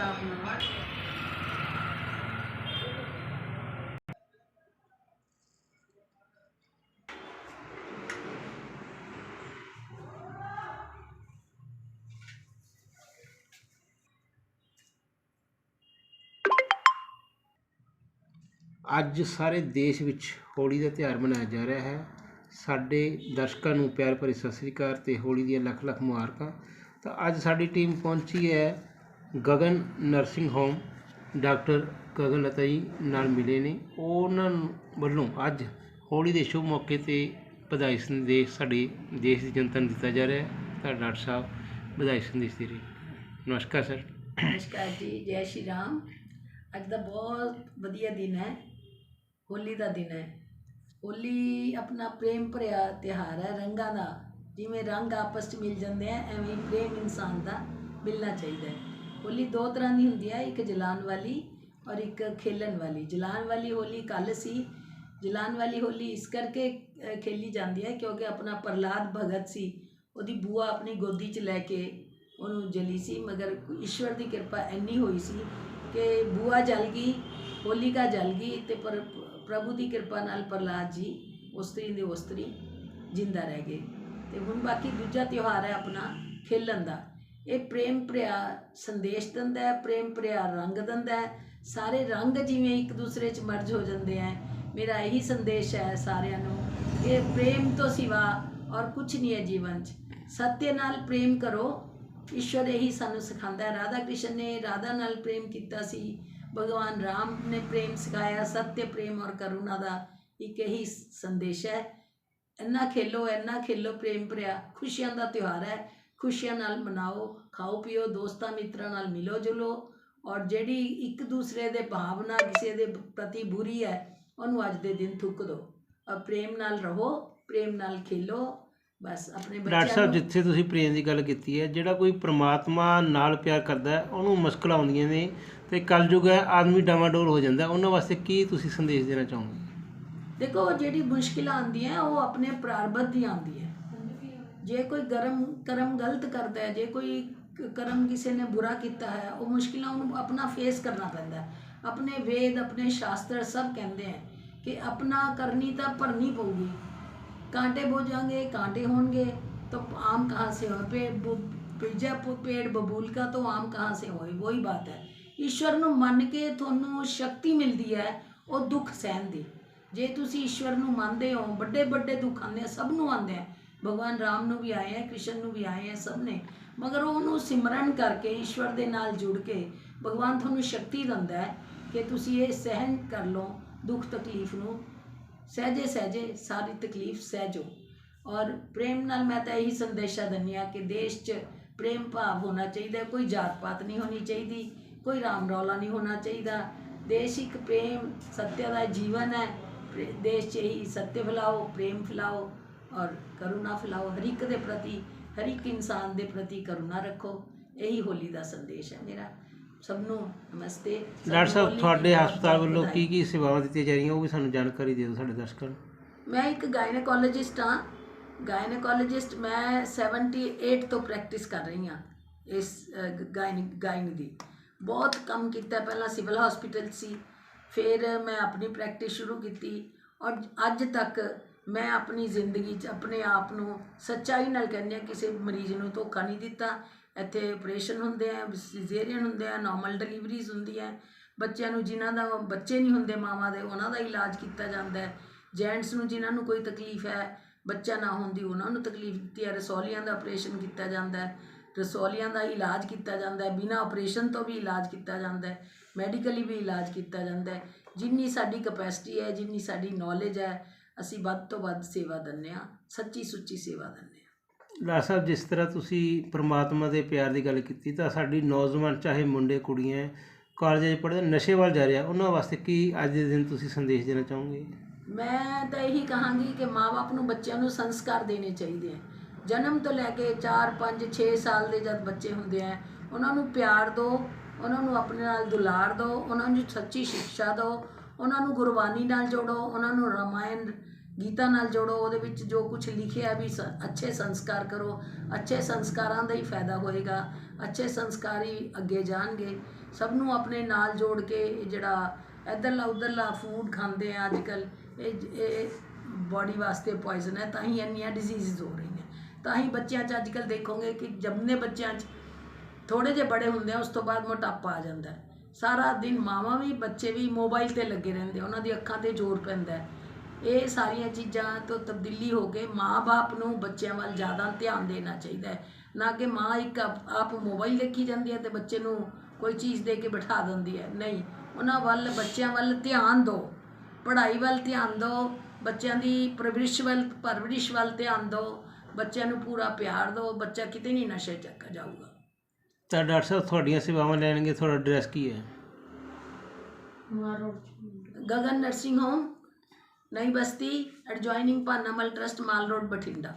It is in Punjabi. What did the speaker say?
ਸਾਹਿਬ ਨਾਲ ਅੱਜ ਸਾਰੇ ਦੇਸ਼ ਵਿੱਚ ਹੋਲੀ ਦਾ ਤਿਉਹਾਰ ਮਨਾਇਆ ਜਾ ਰਿਹਾ ਹੈ। ਸਾਡੇ ਦਰਸ਼ਕਾਂ ਨੂੰ ਪਿਆਰ ਭਰੀ ਸਤਿ ਸ੍ਰੀ ਅਕਾਲ ਤੇ ਹੋਲੀ ਦੀਆਂ ਲੱਖ ਲੱਖ ਮੁਬਾਰਕਾਂ। ਤਾਂ ਅੱਜ ਸਾਡੀ ਟੀਮ ਪਹੁੰਚੀ ਹੈ Gagan nursing home, doctor Gagan Lata ji ਨਾਲ ਮਿਲੇ ਨੇ। ਉਹਨਾਂ ਵੱਲੋਂ ਅੱਜ ਹੋਲੀ ਦੇ ਸ਼ੁਭ ਮੌਕੇ ਤੇ ਵਧਾਈ ਸੰਦੇਸ਼ ਸਾਡੇ ਦੇਸ਼ ਦੀ ਜਨਤਾ ਨੂੰ ਦਿੱਤਾ ਜਾ ਰਿਹਾ ਹੈ। ਤਾਂ ਡਾਕਟਰ ਸਾਹਿਬ, ਵਧਾਈ ਸੰਦੇਸ਼ ਦੇ ਰਹੇ ਨਮਸਕਾਰ ਸਰ। ਨਮਸਕਾਰ ਜੀ, ਜੈ ਸ਼੍ਰੀ ਰਾਮ। ਅੱਜ ਦਾ ਬਹੁਤ ਵਧੀਆ ਦਿਨ ਹੈ। ਹੋਲੀ ਦਾ ਦਿਨ ਹੈ। ਹੋਲੀ ਆਪਣਾ ਪ੍ਰੇਮ ਭਰਿਆ ਤਿਉਹਾਰ ਹੈ ਰੰਗਾਂ ਦਾ। ਜਿਵੇਂ ਰੰਗ ਆਪਸ 'ਚ ਮਿਲ ਜਾਂਦੇ ਆ, ਐਵੇਂ ਪ੍ਰੇਮ ਇਨਸਾਨ ਦਾ ਮਿਲਣਾ ਚਾਹੀਦਾ ਹੈ। ਹੋਲੀ ਦੋ ਤਰ੍ਹਾਂ ਦੀ ਹੁੰਦੀ ਹੈ ਇੱਕ ਜਲਾਉਣ ਵਾਲੀ ਔਰ ਇੱਕ ਖੇਲਣ ਵਾਲੀ। ਜਲਾਉਣ ਵਾਲੀ ਹੋਲੀ ਕੱਲ੍ਹ ਸੀ ਜਲਾਉਣ ਵਾਲੀ ਹੋਲੀ ਇਸ ਕਰਕੇ ਖੇਲੀ ਜਾਂਦੀ ਹੈ ਕਿਉਂਕਿ ਆਪਣਾ ਪ੍ਰਹਲਾਦ ਭਗਤ ਸੀ, ਉਹਦੀ ਬੂਆ ਆਪਣੀ ਗੋਦੀ 'ਚ ਲੈ ਕੇ ਉਹਨੂੰ ਜਲੀ ਸੀ, ਮਗਰ ਈਸ਼ਵਰ ਦੀ ਕਿਰਪਾ ਇੰਨੀ ਹੋਈ ਸੀ ਕਿ ਬੂਆ ਜਲ ਗਈ, ਹੋਲਿਕਾ ਜਲ ਗਈ ਤੇ ਪਰ ਪ੍ਰਭੂ ਦੀ ਕਿਰਪਾ ਨਾਲ ਪ੍ਰਹਲਾਦ ਜੀ, ਉਸਤਰੀ ਦੇ ਉਸਤਰੀ ਜਿੰਦਾ ਰਹਿ ਗਏ। ਤੇ ਹੁਣ ਬਾਕੀ ਦੂਜਾ ਤਿਉਹਾਰ ਹੈ ਆਪਣਾ ਖੇਲਣ ਦਾ। ਇਹ ਪ੍ਰੇਮ ਭਰਿਆ ਸੰਦੇਸ਼ ਦਿੰਦਾ ਹੈ, ਪ੍ਰੇਮ ਭਰਿਆ ਰੰਗ ਦਿੰਦਾ ਹੈ। ਸਾਰੇ ਰੰਗ ਜਿਵੇਂ ਇੱਕ ਦੂਸਰੇ 'ਚ ਮਰਜ ਹੋ ਜਾਂਦੇ ਹੈ ਮੇਰਾ ਇਹੀ ਸੰਦੇਸ਼ ਹੈ ਸਾਰਿਆਂ ਨੂੰ। ਇਹ ਪ੍ਰੇਮ ਤੋਂ ਸਿਵਾ ਔਰ ਕੁਝ ਨਹੀਂ ਹੈ ਜੀਵਨ 'ਚ। ਸਤਿ ਨਾਲ ਪ੍ਰੇਮ ਕਰੋ। ਈਸ਼ਵਰ ਇਹੀ ਸਾਨੂੰ ਸਿਖਾਉਂਦਾ ਹੈ। ਰਾਧਾ ਕ੍ਰਿਸ਼ਨ ਨੇ ਰਾਧਾ ਨਾਲ ਪ੍ਰੇਮ ਕੀਤਾ ਸੀ। ਭਗਵਾਨ ਰਾਮ ਨੇ ਪ੍ਰੇਮ ਸਿਖਾਇਆ ਸਤਿ ਪ੍ਰੇਮ ਔਰ ਕਰੁਣਾ ਦਾ ਇੱਕ ਇਹੀ ਸੰਦੇਸ਼ ਹੈ। ਇੰਨਾ ਖੇਲੋ ਇੰਨਾ ਖੇਲੋ ਪ੍ਰੇਮ ਭਰਿਆ। ਖੁਸ਼ੀਆਂ ਦਾ ਤਿਉਹਾਰ ਹੈ। ਖੁਸ਼ੀਆਂ ਨਾਲ ਮਨਾਓ ਖਾਓ ਪੀਓ ਦੋਸਤਾਂ ਮਿੱਤਰਾਂ ਨਾਲ ਮਿਲੋ ਜੁਲੋ ਔਰ ਜਿਹੜੀ ਇੱਕ ਦੂਸਰੇ ਦੇ ਭਾਵਨਾ ਕਿਸੇ ਦੇ ਪ੍ਰਤੀ ਬੁਰੀ ਹੈ ਉਹਨੂੰ ਅੱਜ ਦੇ ਦਿਨ ਥੁੱਕ ਦਿਓ ਔਰ ਪ੍ਰੇਮ ਨਾਲ ਰਹੋ ਪ੍ਰੇਮ ਨਾਲ ਖੇਲੋ ਬਸ ਆਪਣੇ ਡਾਕਟਰ ਬੱਚਿਆਂ ਸਾਹਿਬ ਨੂੰ ਜਿੱਥੇ ਤੁਸੀਂ ਪ੍ਰੇਮ ਦੀ ਗੱਲ ਕੀਤੀ ਹੈ ਜਿਹੜਾ ਕੋਈ ਪ੍ਰਮਾਤਮਾ ਨਾਲ ਪਿਆਰ ਕਰਦਾ ਹੈ ਉਹਨੂੰ ਮੁਸ਼ਕਲਾਂ ਆਉਂਦੀਆਂ ਨੇ ਤੇ ਕਲਯੁਗ ਹੈ ਆਦਮੀ ਡਾਵਾਡੋਲ ਹੋ ਜਾਂਦਾ ਹੈ। ਉਹਨਾਂ ਵਾਸਤੇ ਕੀ ਤੁਸੀਂ ਸੰਦੇਸ਼ ਦੇਣਾ ਚਾਹੋਗੇ ਦੇਖੋ ਜਿਹੜੀ ਮੁਸ਼ਕਿਲਾਂ ਆਉਂਦੀਆਂ ਉਹ ਆਪਣੇ ਪ੍ਰਾਰਬਧ ਦੀ ਆਉਂਦੀ ਹੈ ਜੇ ਕੋਈ ਗਰਮ ਕਰਮ ਗਲਤ ਕਰਦਾ ਹੈ, ਜੇ ਕੋਈ ਕਰਮ ਕਿਸੇ ਨੇ ਬੁਰਾ ਕੀਤਾ ਹੈ, ਉਹ ਮੁਸ਼ਕਿਲਾਂ ਉਹਨੂੰ ਆਪਣਾ ਫੇਸ ਕਰਨਾ ਪੈਂਦਾ ਆਪਣੇ ਵੇਦ, ਆਪਣੇ ਸ਼ਾਸਤਰ ਸਭ ਕਹਿੰਦੇ ਹੈ ਕਿ ਆਪਣਾ ਕਰਨੀ ਤਾਂ ਭਰਨੀ ਪਊਗੀ। ਕਾਂਟੇ ਬੋਝਾਂਗੇ ਕਾਂਟੇ ਹੋਣਗੇ, ਤਾਂ ਆਮ ਕਹਾਂ ਸੇ ਹੋਏ ਪੇ ਪੀਜਾ ਪੇੜ ਬਬੂਲ ਕਾ ਤਾਂ ਆਮ ਕਹਾਂ ਸੇ ਹੋਏ ਵਹੀ ਬਾਤ ਹੈ। ਈਸ਼ਵਰ ਨੂੰ ਮੰਨ ਕੇ ਤੁਹਾਨੂੰ ਸ਼ਕਤੀ ਮਿਲਦੀ ਹੈ, ਉਹ ਦੁੱਖ ਸਹਿਣ ਦੀ ਜੇ ਤੁਸੀਂ ਈਸ਼ਵਰ ਨੂੰ ਮੰਨਦੇ ਹੋ ਵੱਡੇ ਵੱਡੇ ਦੁੱਖ ਆਉਂਦੇ ਸਭ ਨੂੰ ਆਉਂਦੇ ਆ ਭਗਵਾਨ ਰਾਮ ਨੂੰ ਵੀ ਆਏ ਆ, ਕ੍ਰਿਸ਼ਨ ਨੂੰ ਵੀ ਆਏ ਆ ਸਭ ਨੇ। ਮਗਰ ਉਹਨੂੰ ਸਿਮਰਨ ਕਰਕੇ, ਈਸ਼ਵਰ ਦੇ ਨਾਲ ਜੁੜ ਕੇ ਭਗਵਾਨ ਤੁਹਾਨੂੰ ਸ਼ਕਤੀ ਦਿੰਦਾ ਹੈ ਕਿ ਤੁਸੀਂ ਇਹ ਸਹਿਨ ਕਰ ਲਓ ਦੁੱਖ ਤਕਲੀਫ ਨੂੰ। ਸਹਿਜੇ ਸਹਿਜੇ ਸਾਰੀ ਤਕਲੀਫ ਸਹਿਜੋ ਔਰ ਪ੍ਰੇਮ ਨਾਲ ਮੈਂ ਤਾਂ ਇਹੀ ਸੰਦੇਸ਼ਾ ਦਿੰਦੀ ਹਾਂ ਕਿ ਦੇਸ਼ 'ਚ ਪ੍ਰੇਮ ਭਾਵ ਹੋਣਾ ਚਾਹੀਦਾ, ਕੋਈ ਜਾਤ ਪਾਤ ਨਹੀਂ ਹੋਣੀ ਚਾਹੀਦੀ, ਕੋਈ ਰਾਮ ਰੌਲਾ ਨਹੀਂ ਹੋਣਾ ਚਾਹੀਦਾ। ਦੇਸ਼ ਇੱਕ ਪ੍ਰੇਮ, ਸੱਤਿਆ ਦਾ ਜੀਵਨ ਹੈ। ਦੇਸ਼ 'ਚ ਇਹੀ ਸੱਤਿ ਫੈਲਾਓ, ਪ੍ਰੇਮ ਫੈਲਾਓ। ਔਰ ਕਰੁਣਾ ਫੈਲਾਓ ਹਰ ਇੱਕ ਦੇ ਪ੍ਰਤੀ ਹਰ ਇੱਕ ਇਨਸਾਨ ਦੇ ਪ੍ਰਤੀ ਕਰੁਣਾ ਰੱਖੋ। ਇਹੀ ਹੋਲੀ ਦਾ ਸੰਦੇਸ਼ ਹੈ ਮੇਰਾ। ਸਭ ਨੂੰ ਨਮਸਤੇ ਡਾਕਟਰ ਸਾਹਿਬ ਤੁਹਾਡੇ ਹਸਪਤਾਲ ਵੱਲੋਂ। ਕੀ ਕੀ ਸੇਵਾਵਾਂ ਦਿੱਤੀਆਂ ਜਾ ਰਹੀਆਂ ਉਹ ਵੀ ਸਾਨੂੰ ਜਾਣਕਾਰੀ ਦੇ ਦਿਓ ਸਾਡੇ ਦਰਸ਼ਕਾਂ ਨੂੰ। ਮੈਂ ਇੱਕ ਗਾਇਨੇਕੋਲੋਜਿਸਟ ਹਾਂ। ਗਾਇਨੇਕੋਲੋਜਿਸਟ ਮੈਂ 78 ਤੋਂ ਪ੍ਰੈਕਟਿਸ ਕਰ ਰਹੀ ਹਾਂ ਇਸ ਗਾਇਨ ਗਾਇਨ ਦੀ। ਬਹੁਤ ਕੰਮ ਕੀਤਾ ਪਹਿਲਾਂ ਸਿਵਲ ਹਸਪੀਟਲ ਸੀ ਫਿਰ ਮੈਂ ਆਪਣੀ ਪ੍ਰੈਕਟਿਸ ਸ਼ੁਰੂ ਕੀਤੀ ਔਰ ਅੱਜ ਤੱਕ ਮੈਂ ਆਪਣੀ ਜ਼ਿੰਦਗੀ 'ਚ ਆਪਣੇ ਆਪ ਨੂੰ ਸੱਚਾਈ ਨਾਲ ਕਹਿੰਦੀ ਹਾਂ, ਕਿਸੇ ਮਰੀਜ਼ ਨੂੰ ਧੋਖਾ ਨਹੀਂ ਦਿੱਤਾ। ਇੱਥੇ ਆਪਰੇਸ਼ਨ ਹੁੰਦੇ ਆ ਸਿਜ਼ੇਰੀਅਨ ਹੁੰਦੇ ਆ ਨੋਰਮਲ ਡਿਲੀਵਰੀਜ਼ ਹੁੰਦੀਆਂ ਬੱਚਿਆਂ ਨੂੰ ਜਿਨ੍ਹਾਂ ਦਾ ਬੱਚੇ ਨਹੀਂ ਹੁੰਦੇ, ਮਾਵਾਂ ਦੇ, ਉਹਨਾਂ ਦਾ ਇਲਾਜ ਕੀਤਾ ਜਾਂਦਾ ਹੈ। ਜੈਂਟਸ ਨੂੰ ਜਿਨ੍ਹਾਂ ਨੂੰ ਕੋਈ ਤਕਲੀਫ ਹੈ, ਬੱਚਾ ਨਾ ਹੁੰਦੀ, ਉਹਨਾਂ ਨੂੰ ਤਕਲੀਫ ਦਿੱਤੀ ਹੈ। ਰਸੌਲੀਆਂ ਦਾ ਆਪਰੇਸ਼ਨ ਕੀਤਾ ਜਾਂਦਾ ਹੈ। ਰਸੌਲੀਆਂ ਦਾ ਇਲਾਜ ਕੀਤਾ ਜਾਂਦਾ ਹੈ। ਬਿਨਾਂ ਆਪਰੇਸ਼ਨ ਤੋਂ ਵੀ ਇਲਾਜ ਕੀਤਾ ਜਾਂਦਾ ਹੈ। ਮੈਡੀਕਲੀ ਵੀ ਇਲਾਜ ਕੀਤਾ ਜਾਂਦਾ ਹੈ। ਜਿੰਨੀ ਸਾਡੀ ਕਪੈਸਿਟੀ ਹੈ, ਜਿੰਨੀ ਸਾਡੀ ਨੌਲੇਜ ਹੈ ਅਸੀਂ ਵੱਧ ਤੋਂ ਵੱਧ ਸੇਵਾ ਦਿੰਦੇ ਹਾਂ ਸੱਚੀ ਸੁੱਚੀ ਸੇਵਾ ਦਿੰਦੇ ਹਾਂ। ਡਾਕਟਰ ਸਾਹਿਬ ਜਿਸ ਤਰ੍ਹਾਂ ਤੁਸੀਂ ਪ੍ਰਮਾਤਮਾ ਦੇ ਪਿਆਰ ਦੀ ਗੱਲ ਕੀਤੀ ਤਾਂ ਸਾਡੀ ਨੌਜਵਾਨ ਚਾਹੇ ਮੁੰਡੇ ਕੁੜੀਆਂ ਕਾਲਜਾਂ 'ਚ ਪੜ੍ਹਦੇ ਨਸ਼ੇ ਵੱਲ ਜਾ ਰਿਹਾ ਉਹਨਾਂ ਵਾਸਤੇ ਕੀ ਅੱਜ ਦੇ ਦਿਨ ਤੁਸੀਂ ਸੰਦੇਸ਼ ਦੇਣਾ ਚਾਹੋਗੇ? ਮੈਂ ਤਾਂ ਇਹੀ ਕਹਾਂਗੀ ਕਿ ਮਾਪੇ ਨੂੰ ਬੱਚਿਆਂ ਨੂੰ ਸੰਸਕਾਰ ਦੇਣੇ ਚਾਹੀਦੇ ਆ। ਜਨਮ ਤੋਂ ਲੈ ਕੇ 4 5 6 ਸਾਲ ਦੇ ਜਦ ਬੱਚੇ ਹੁੰਦੇ ਆ ਉਹਨਾਂ ਨੂੰ ਪਿਆਰ ਦਿਓ ਉਹਨਾਂ ਨੂੰ ਆਪਣੇ ਨਾਲ ਦੁਲਾਰ ਦਿਓ ਉਹਨਾਂ ਨੂੰ ਸੱਚੀ ਸਿੱਖਿਆ ਦਿਓ ਉਹਨਾਂ ਨੂੰ ਗੁਰਬਾਣੀ ਨਾਲ ਜੋੜੋ, ਉਹਨਾਂ ਨੂੰ ਰਾਮਾਇਣ ਗੀਤਾ ਨਾਲ ਜੋੜੋ, ਉਹਦੇ ਵਿੱਚ ਜੋ ਕੁਝ ਲਿਖਿਆ ਵੀ ਸ- ਅੱਛੇ ਸੰਸਕਾਰ ਕਰੋ, ਅੱਛੇ ਸੰਸਕਾਰਾਂ ਦਾ ਹੀ ਫਾਇਦਾ ਹੋਏਗਾ, ਅੱਛੇ ਸੰਸਕਾਰ ਹੀ ਅੱਗੇ ਜਾਣਗੇ। ਸਭ ਨੂੰ ਆਪਣੇ ਨਾਲ ਜੋੜ ਕੇ ਇਹ ਜਿਹੜਾ ਇੱਧਰਲਾ ਉੱਧਰਲਾ ਫੂਡ ਖਾਂਦੇ ਆ ਅੱਜ ਕੱਲ ਇਹ ਇਹ ਬਾਡੀ ਵਾਸਤੇ ਪੋਇਜ਼ਨ ਹੈ, ਤਾਂ ਹੀ ਇੰਨੀਆਂ ਡਿਜ਼ੀਜ਼ਸ ਹੋ ਰਹੀਆਂ। ਤਾਂ ਹੀ ਬੱਚਿਆਂ 'ਚ ਅੱਜ ਕੱਲ ਦੇਖੋਗੇ ਕਿ ਜੰਮਨੇ ਬੱਚਿਆਂ 'ਚ ਥੋੜੇ ਜਿਹੇ ਬੜੇ ਹੁੰਦੇ ਆ, ਉਸ ਤੋਂ ਬਾਅਦ ਮੋਟਾਪਾ ਆ ਜਾਂਦਾ। ਹੈ ਸਾਰਾ ਦਿਨ ਮਾਵਾਂ ਵੀ, ਬੱਚੇ ਵੀ ਮੋਬਾਈਲ ਤੇ ਲੱਗੇ ਰਹਿੰਦੇ ਉਹਨਾਂ ਦੀ ਅੱਖਾਂ ਤੇ ਜ਼ੋਰ ਪੈਂਦਾ ਹੈ। ਇਹ ਸਾਰੀਆਂ ਚੀਜ਼ਾਂ ਤੋਂ ਤਬਦੀਲੀ ਹੋ ਕੇ ਮਾਂ-ਬਾਪ ਨੂੰ ਬੱਚਿਆਂ ਵੱਲ ਜ਼ਿਆਦਾ ਧਿਆਨ ਦੇਣਾ ਚਾਹੀਦਾ ਹੈ। ਨਾ ਕਿ ਮਾਂ ਇੱਕ ਆਪ ਆਪ ਮੋਬਾਈਲ ਦੇਖੀ ਜਾਂਦੀ ਹੈ ਤੇ ਬੱਚੇ ਨੂੰ ਕੋਈ ਚੀਜ਼ ਦੇ ਕੇ ਬਿਠਾ ਦਿੰਦੀ ਹੈ। ਨਹੀਂ, ਉਹਨਾਂ ਵੱਲ, ਬੱਚਿਆਂ ਵੱਲ ਧਿਆਨ ਦਿਓ। ਪੜ੍ਹਾਈ ਵੱਲ ਧਿਆਨ ਦਿਓ, ਬੱਚਿਆਂ ਦੀ ਪਰਵਰਿਸ਼ ਵੱਲ ਪਰਵਰਿਸ਼ ਵੱਲ ਧਿਆਨ ਦਿਓ, ਬੱਚਿਆਂ ਨੂੰ ਪੂਰਾ ਪਿਆਰ ਦਿਓ, ਬੱਚਾ ਕਿਤੇ ਨਹੀਂ ਨਸ਼ੇ ਚੱਕ ਜਾਊਗਾ। ਤਾਂ ਡਾਕਟਰ ਸਾਹਿਬ ਤੁਹਾਡੀਆਂ ਸੇਵਾਵਾਂ ਲੈਣਗੇ, ਤੁਹਾਡਾ ਐਡਰੈਸ ਕੀ ਹੈ? Gagan nursing home Nai Basti adjoining Panamal trust mall road, Bathinda.